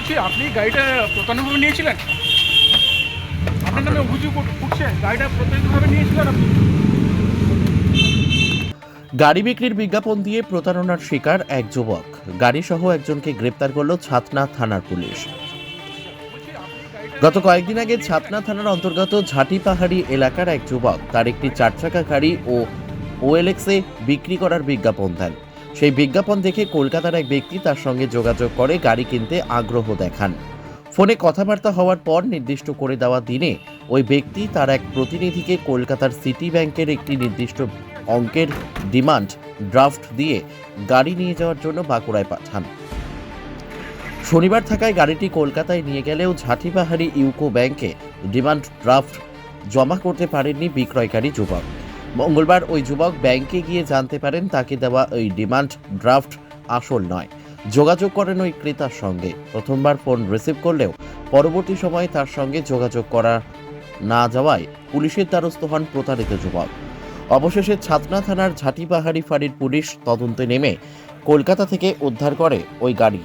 বলছি, আপনি গাড়িটা প্রতারণাভাবে নিয়েছিলেন? আপনার নামে অভিযোগ উঠছে, গাড়িটা প্রতারিতভাবে নিয়েছিলেন আপনি? গাড়ি বিক্রির বিজ্ঞাপন দিয়ে প্রতারণার শিকার এক যুবক। গাড়ি সহ একজনকে গ্রেপ্তার করল ছাতনা থানার পুলিশ। গত কয়েকদিন আগে ছাতনা থানার অন্তর্গত ঝাঁটি পাহাড়ি এলাকার এক যুবক তার একটি চারচাকা গাড়ি ও ওএলএক্সে বিক্রি করার বিজ্ঞাপন দেন। সেই বিজ্ঞাপন দেখে কলকাতার এক ব্যক্তি তার সঙ্গে যোগাযোগ করে গাড়ি কিনতে আগ্রহ দেখান। ফোনে কথাবার্তা হওয়ার পর নির্দিষ্ট করে দেওয়া দিনে ওই ব্যক্তি তার এক প্রতিনিধিকে কলকাতার সিটি ব্যাংকের একটি নির্দিষ্ট অঙ্কের ডিমান্ড ড্রাফট দিয়ে গাড়ি নিয়ে যাওয়ার জন্য বাঁকুড়ায় পাঠান। শনিবার থাকায় গাড়িটি কলকাতায় নিয়ে গেলেও ঝাঁটিপাহাড়ি ইউকো ব্যাংকে ডিমান্ড ড্রাফট জমা করতে পারেননি বিক্রয়কারী যুবক। মঙ্গলবার ওই যুবক ব্যাংকে গিয়ে জানতে পারেন তাকে দেওয়া ওই ডিমান্ড ড্রাফট আসল নয়। যোগাযোগ করেন ওই ক্রেতার সঙ্গে। প্রথমবার ফোন রিসিভ করলেও পরবর্তী সময়ে তার সঙ্গে যোগাযোগ করা না যাওয়ায় পুলিশের দ্বারস্থ হন প্রতারিত যুবক। অবশেষে ছাতনা থানার ঝাঁটিপাহাড়ি ফাঁড়ির পুলিশ তদন্তে নেমে কলকাতা থেকে উদ্ধার করে ওই গাড়ি।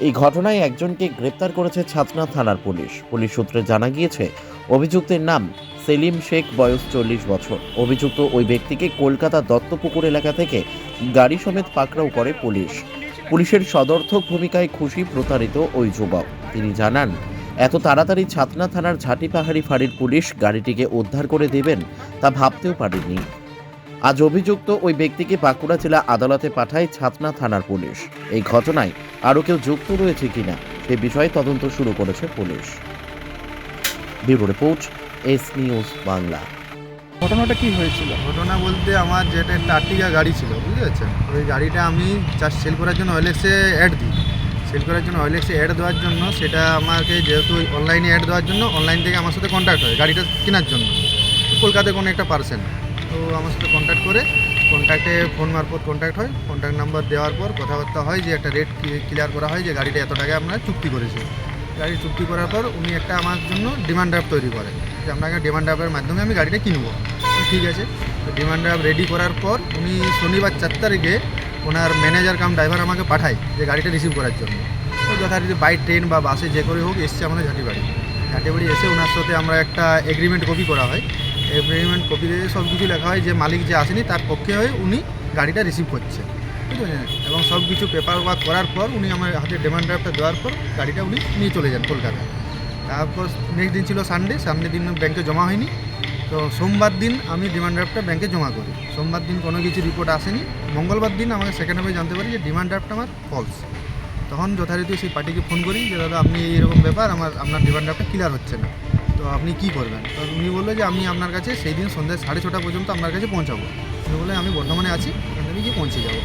এই ঘটনায় একজনকে গ্রেপ্তার করেছে ছাতনা থানার পুলিশ। পুলিশ সূত্রে জানা গিয়েছে, অভিযুক্তের নাম সেলিম শেখ বয়স চল্লিশ বছর। অভিযুক্ত ওই ব্যক্তিকে কলকাতা দত্তপুকুর এলাকা থেকে গাড়ি সমেত পাকড়াও করে পুলিশ। পুলিশের সদর্থক ভূমিকায় খুশি প্রতারিত ওই যুবক। তিনি জানান, এত তাড়াতাড়ি ছাতনা থানার ঝাঁটি পাহাড়ি ফাঁড়ির পুলিশ গাড়িটিকে উদ্ধার করে দেবেন তা ভাবতেও পারেনি আজ অভিযুক্ত ওই ব্যক্তিকে বাঁকুড়া জেলা আদালতে পাঠায় ছাতনা থানার পুলিশ। এই ঘটনায় আরও কেউ যুক্ত রয়েছে কিনা সে বিষয়ে তদন্ত শুরু করেছে police. Bureau report S news Bangla. ঘটনাটা কি হয়েছিল? ঘটনা বলতে আমার যেটা একটা আর্টিকা গাড়ি ছিল বুঝতে পারছেন ওই গাড়িটা আমি চাষ সেল করার জন্য ওয়েলেক্সে অ্যাড দিই। সেল করার জন্য ওয়েলেক্সে অ্যাড দেওয়ার জন্য সেটা আমাকে যেহেতু অনলাইনে অ্যাড দেওয়ার জন্য অনলাইন থেকে আমার সাথে কন্ট্যাক্ট হয় গাড়িটা কেনার জন্য। তো কলকাতায় কোনো একটা পার্সেন তো আমার সাথে কন্ট্যাক্ট করে কন্ট্যাক্টে ফোন মারফত কন্ট্যাক্ট হয়। কন্ট্যাক্ট নাম্বার দেওয়ার পর কথাবার্তা হয় যে একটা রেট ক্লিয়ার করা হয় যে গাড়িটা এত টাকায় আপনারা চুক্তি করেছে গাড়ি চুক্তি করার পর উনি একটা আমার জন্য ডিমান্ড ড্রাফট তৈরি করেন যে আপনাকে ডিমান্ড ড্রাফটের মাধ্যমে আমি গাড়িটা কিনবো। ঠিক আছে, তো ডিমান্ড ড্রাফট রেডি করার পর উনি শনিবার চার তারিখে ওনার ম্যানেজার কাম ড্রাইভার আমাকে পাঠায় যে গাড়িটা রিসিভ করার জন্য। তো যথারীতি বাই ট্রেন বা বাসে যে করে হোক এসছে আমাদের ঝাঁটিবাড়ি ঝাঁটিবাড়ি এসে ওনার সাথে আমরা একটা এগ্রিমেন্ট কপি করা হয়। এগ্রিমেন্ট কপিতে সব কিছু লেখা হয় যে মালিক যে আসেনি তার পক্ষে হয়ে উনি গাড়িটা রিসিভ করছে। ঠিক আছে এবং সব কিছু পেপার ওয়ার্ক করার পর উনি আমার হাতে ডিমান্ড ড্রাফটটা দেওয়ার পর গাড়িটা উনি নিয়ে চলে যান কলকাতায় তারপর নেক্সট দিন ছিল সানডে সানডে দিন ব্যাংকে জমা হয়নি। তো সোমবার দিন আমি ডিমান্ড ড্রাফটটা ব্যাংকে জমা করি। সোমবার দিন কোনো কিছু রিপোর্ট আসেনি। মঙ্গলবার দিন আমাকে সেকেন্ড হাফে জানতে পারি যে ডিমান্ড ড্রাফটটা আমার ফলস তখন যথারীতি সেই পার্টিকে ফোন করি যে, দাদা, আপনি এইরকম ব্যাপার, আমার, আপনার ডিমান্ড ড্রাফটটা ক্লিয়ার হচ্ছে না। তো আপনি কি করবেন? তো উনি বলল যে, আমি আপনার কাছে সেই দিন সন্ধ্যে সাড়ে ছটা পর্যন্ত আপনার কাছে পৌঁছাবো। উনি বলে আমি বর্ধমানে আছি ওখান থেকে গিয়ে পৌঁছে যাব?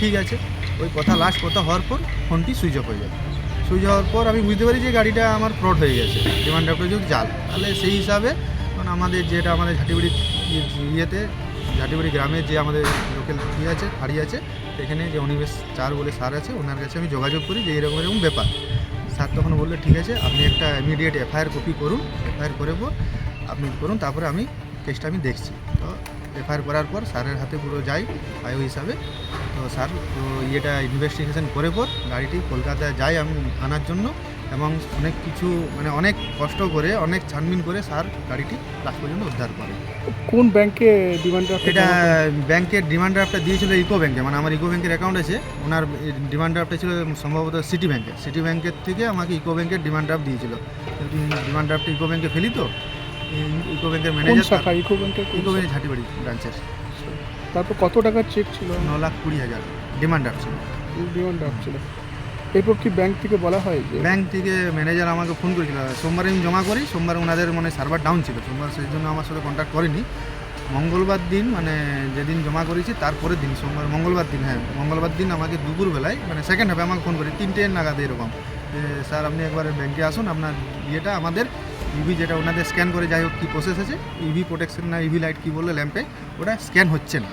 ঠিক আছে। ওই কথা লাস্ট কথা হওয়ার পর ফোনটি সুইচ অফ হয়ে যাবে। সুইচ হওয়ার পর আমি বুঝতে পারি যে গাড়িটা আমার ফ্রড হয়ে গেছে। ডিমান্ড ড্রাফটের যদি জাল, তাহলে সেই হিসাবে কারণ আমাদের যেটা আমাদের ঝাঁটিবাড়ি ইয়েতে, ঝাঁটিবাড়ি গ্রামে যে আমাদের লোকাল ইয়ে আছে ফাড়ি আছে এখানে যে অনিবেশ চার বলে স্যার আছে, ওনার কাছে আমি যোগাযোগ করি যে এরকম এরকম ব্যাপার। স্যার তখন বলল, ঠিক আছে, আপনি একটা ইমিডিয়েট এফআইআর কপি করুন এফআইআর করে পর আপনি করুন, তারপরে আমি কেসটা আমি দেখছি। তো এফআইআর করার পর স্যারের হাতে পুরো যাই আয়ো হিসাবে। তো স্যার তো ইয়েটা ইনভেস্টিগেশন করে পর গাড়িটি কলকাতায় যাই আমি আনার জন্য এবং অনেক কিছু মানে অনেক কষ্ট করে অনেক ছানবিন করে স্যার গাড়িটি লাস্ট পর্যন্ত উদ্ধার করে। কোন ব্যাংকে ডিমান্ড এটা ব্যাংকের ডিমান্ড ড্রাফটটা দিয়েছিল ইকো ব্যাংকে মানে আমার ইকো ব্যাংকের অ্যাকাউন্ট আছে ওনার ডিমান্ড ড্রাফটটা ছিল সম্ভবত সিটি ব্যাংকে সিটি ব্যাংকের থেকে আমাকে ইকো ব্যাংকের ডিমান্ড ড্রাফট দিয়েছিল। ডিমান্ড ড্রাফটটা ইকো ব্যাংকে ফেলি তো ইকো ব্যাংকের ম্যানেজার শাখা? ইকো ব্যাংকের ইকো? ব্যাংকের ঝাঁটিবাড়ি ব্রাঞ্চের তারপর কত টাকার চেক ছিল? ন লাখ কুড়ি হাজার। ডিমান্ড ছিল। ডিমান্ড ছিল। এরপর কি ব্যাংক থেকে বলা হয় যে ব্যাংক থেকে ম্যানেজার আমাকে ফোন করেছিল। সোমবারে আমি জমা করি সোমবার ওনাদের মানে সার্ভার ডাউন ছিল। সোমবার সেই জন্য আমার সাথে কন্ট্যাক্ট করেনি। মঙ্গলবার দিন মানে যেদিন জমা করেছি তারপরের দিন সোমবার মঙ্গলবার দিন হ্যাঁ মঙ্গলবার দিন আমাকে দুপুরবেলায় মানে সেকেন্ড হাফে আমাকে ফোন করি তিনটে নাগাদ এরকম। যে স্যার আপনি একবার ব্যাংকে আসুন আপনার ইয়েটা আমাদের ইভি যেটা ওনাদের স্ক্যান করে যাই হোক কী প্রসেস আছে ইভি প্রোটেকশন না ইভি লাইট কী বলল ল্যাম্পে ওটা স্ক্যান হচ্ছে না।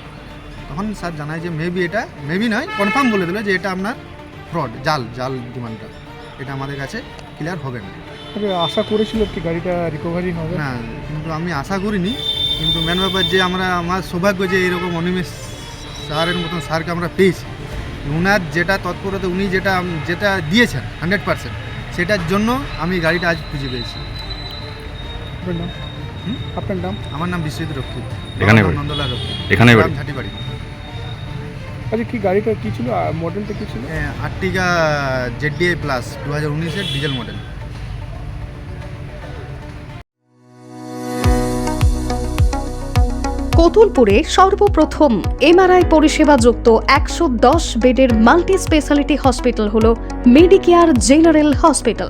তখন স্যার জানায় যে মেবি এটা মেবি নয় কনফার্ম বলে দিল যে এটা আপনার ফ্রড জাল জাল ডিমান্ডটা। এটা আমাদের কাছে ক্লিয়ার হবে না। তবে আশা করেছিল কি গাড়িটা রিকভারি হবে? না কিন্তু আমি আশা করিনি কিন্তু মেন ব্যাপার যে আমরা আমার সৌভাগ্য যে এরকম অনিমেষ স্যারের মতন স্যারকে আমরা পেয়েছি উনার যেটা তৎপরতা উনি যেটা যেটা দিয়েছেন হান্ড্রেড পার্সেন্ট সেটার জন্য আমি গাড়িটা আজ খুঁজে পেয়েছি। আপনার নাম? হুম? আপনার নাম? আমার নাম বিশ্বজিৎ রক্ষিত এখানে নন্দলাল রক্ষিত এখানে বাড়ি? বাড়ি আচ্ছা কি গাড়িটা কি ছিল? আর মডেলটা কি ছিল? আর্টিকা জেডিআই প্লাস দু হাজার উনিশের ডিজেল মডেল কতুলপুরে সর্বপ্রথম এমআরআই পরিষেবা যুক্ত একশো দশ বেডের মাল্টি স্পেশালিটি হসপিটাল হল মেডিকেয়ার জেনারেল হসপিটাল